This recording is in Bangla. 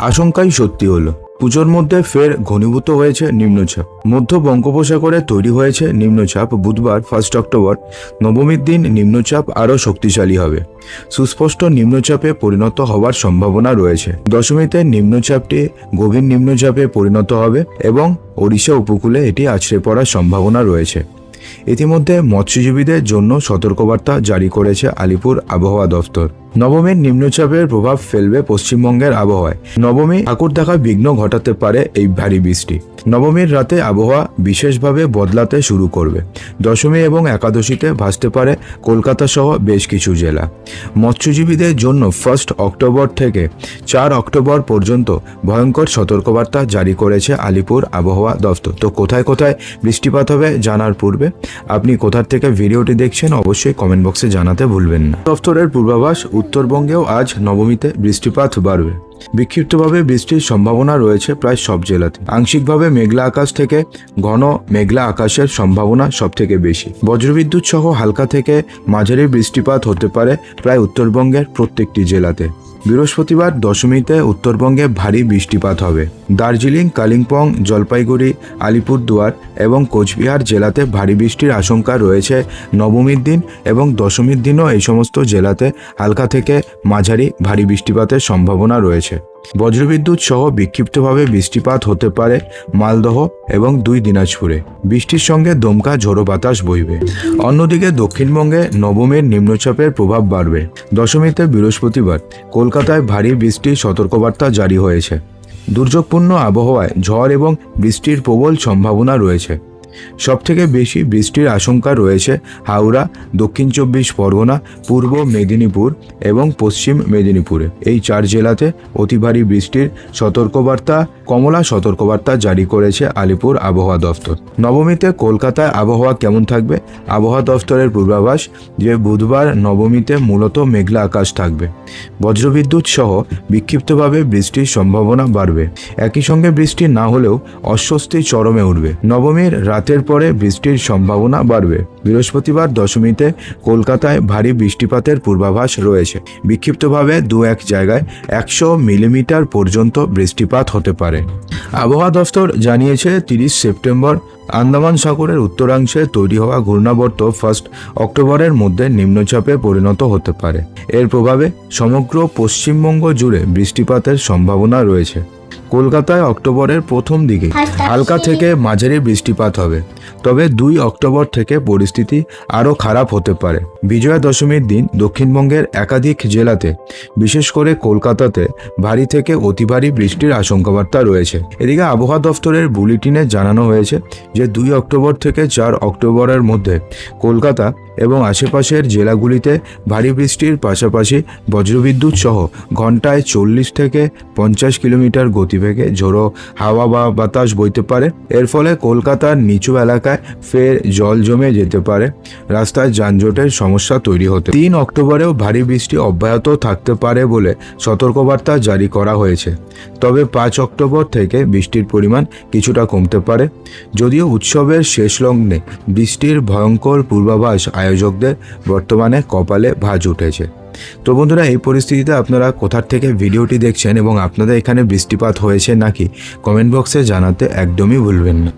আশঙ্কাই সত্যি হলো। পুজোর মধ্যে ফের ঘনীভূত হয়েছে নিম্নচাপ। মধ্য বঙ্গোপসাগরে তৈরি হয়েছে নিম্নচাপ, বুধবার ফার্স্ট অক্টোবর, নবমীর দিন নিম্নচাপ আরও শক্তিশালী হবে। সুস্পষ্ট নিম্নচাপে পরিণত হওয়ার সম্ভাবনা রয়েছে। দশমীতে নিম্নচাপটি গভীর নিম্নচাপে পরিণত হবে এবং ওড়িশা উপকূলে এটি আছড়ে পড়ার সম্ভাবনা রয়েছে। ইতিমধ্যে মৎস্যজীবীদের জন্য সতর্কবার্তা জারি করেছে আলিপুর আবহাওয়া দফতর। নবমীর নিম্নচাপের প্রভাব ফেলবে পশ্চিমবঙ্গের আবহাওয়ায়। নবমী ঠাকুর দেখা বিঘ্ন ঘটাতে পারে এই ভারী বৃষ্টি। নবমীর রাতে আবহাওয়া বিশেষভাবে বদলাতে শুরু করবে। দশমী এবং একাদশীতে ভাসতে পারে কলকাতা সহ বেশ কিছু জেলা। মৎস্যজীবীদের জন্য ফার্স্ট অক্টোবর থেকে চার অক্টোবর পর্যন্ত ভয়ঙ্কর সতর্কবার্তা জারি করেছে আলিপুর আবহাওয়া দফতর। তো কোথায় কোথায় বৃষ্টিপাত হবে জানার পূর্বে আপনি কোথার থেকে ভিডিওটি দেখছেন অবশ্যই কমেন্ট বক্সে জানাতে ভুলবেন না। দফতরের পূর্বাভাস উত্তরবঙ্গেও আজ নবমীতে বৃষ্টিপাত বাড়বে। বিক্ষিপ্তভাবে বৃষ্টির সম্ভাবনা রয়েছে প্রায় সব জেলাতে। আংশিকভাবে মেঘলা আকাশ থেকে ঘন মেঘলা আকাশের সম্ভাবনা সব থেকে বেশি। বজ্রবিদ্যুৎ সহ হালকা থেকে মাঝারি বৃষ্টিপাত হতে পারে প্রায় উত্তরবঙ্গের প্রত্যেকটি জেলাতে। বৃহস্পতিবার দশমীতে উত্তরবঙ্গে ভারী বৃষ্টিপাত হবে। দার্জিলিং, কালিম্পং, জলপাইগুড়ি, আলিপুরদুয়ার এবং কোচবিহার জেলাতে ভারী বৃষ্টির আশঙ্কা রয়েছে। নবমীর দিন এবং দশমীর দিনও এই সমস্ত জেলাতে হালকা থেকে মাঝারি ভারী বৃষ্টিপাতের সম্ভাবনা রয়েছে। বজ্রবিদ্যুৎ সহ বিক্ষিপ্তভাবে বৃষ্টিপাত হতে পারে মালদহ এবং দুই দিনাজপুরে। বৃষ্টির সঙ্গে দমকা ঝোড়ো বাতাস বইবে। অন্যদিকে দক্ষিণবঙ্গে নবমীর নিম্নচাপের প্রভাব বাড়বে। দশমীতে বৃহস্পতিবার কলকাতায় ভারী বৃষ্টির সতর্কবার্তা জারি হয়েছে। দুর্যোগপূর্ণ আবহাওয়ায় ঝড় এবং বৃষ্টির প্রবল সম্ভাবনা রয়েছে। সবথেকে বেশি বৃষ্টির আশঙ্কা রয়েছে হাওড়া, দক্ষিণ চব্বিশ পরগনা, পূর্ব মেদিনীপুর এবং পশ্চিম মেদিনীপুরে। এই চার জেলাতে অতি ভারী বৃষ্টির সতর্কবার্তা, কমলা সতর্কবার্তা জারি করেছে আলিপুর আবহাওয়া দফতর। নবমীতে কলকাতায় আবহাওয়া কেমন থাকবে? আবহাওয়া দফতরের পূর্বাভাস যে বুধবার নবমীতে মূলত মেঘলা আকাশ থাকবে। বজ্রবিদ্যুৎ সহ বিক্ষিপ্তভাবে বৃষ্টির সম্ভাবনা বাড়বে। একই সঙ্গে বৃষ্টি না হলেও অস্বস্তি চরমে উঠবে। নবমীর রাতের পরে বৃষ্টির সম্ভাবনা বাড়বে। বৃহস্পতিবার দশমীতে কলকাতায় ভারী বৃষ্টিপাতের পূর্বাভাস রয়েছে। বিক্ষিপ্তভাবে দু এক জায়গায় একশো মিলিমিটার পর্যন্ত বৃষ্টিপাত হতে পারে। আবহাওয়া দফতর জানিয়েছে, তিরিশ সেপ্টেম্বর আন্দামান সাগরের উত্তরাংশে তৈরি হওয়া ঘূর্ণাবর্ত ফার্স্ট অক্টোবরের মধ্যে নিম্নচাপে পরিণত হতে পারে। এর প্রভাবে সমগ্র পশ্চিমবঙ্গ জুড়ে বৃষ্টিপাতের সম্ভাবনা রয়েছে। কলকাতায় অক্টোবরের প্রথম দিকে হালকা থেকে মাঝারি বৃষ্টিপাত হবে। তবে দুই অক্টোবর থেকে পরিস্থিতি আরও খারাপ হতে পারে। বিজয়া দশমীর দিন দক্ষিণবঙ্গের একাধিক জেলাতে বিশেষ করে কলকাতাতে ভারী থেকে অতি ভারী বৃষ্টির আশঙ্কাবার্তা রয়েছে। এদিকে আবহাওয়া দফতরের বুলেটিনে জানানো হয়েছে যে দুই অক্টোবর থেকে চার অক্টোবরের মধ্যে কলকাতা এবং আশেপাশের জেলাগুলিতে ভারী বৃষ্টির পাশাপাশি বজ্রবিদ্যুৎ সহ ঘন্টায় চল্লিশ থেকে পঞ্চাশ কিলোমিটার গতিবেগে ঝোড়ো হাওয়া বা বাতাস বইতে পারে। এর ফলে কলকাতার নিচু এলাকায় ফের জল জমে যেতে পারে। রাস্তায় যানজটের সমস্যা তৈরি হতে তিন অক্টোবরেও ভারী বৃষ্টি অব্যাহত থাকতে পারে বলে সতর্কবার্তা জারি করা হয়েছে। তবে পাঁচ অক্টোবর থেকে বৃষ্টির পরিমাণ কিছুটা কমতে পারে। যদিও উৎসবের শেষ লগ্নে বৃষ্টির ভয়ঙ্কর পূর্বাভাস আয়োজকদের বর্তমানে কপালে ভাজ উঠেছে। তো বন্ধুরা, এই পরিস্থিতিতে আপনারা কোথার থেকে ভিডিওটি দেখছেন এবং আপনাদের এখানে বৃষ্টিপাত হয়েছে নাকি, কমেন্ট বক্সে জানাতে একদমই ভুলবেন না।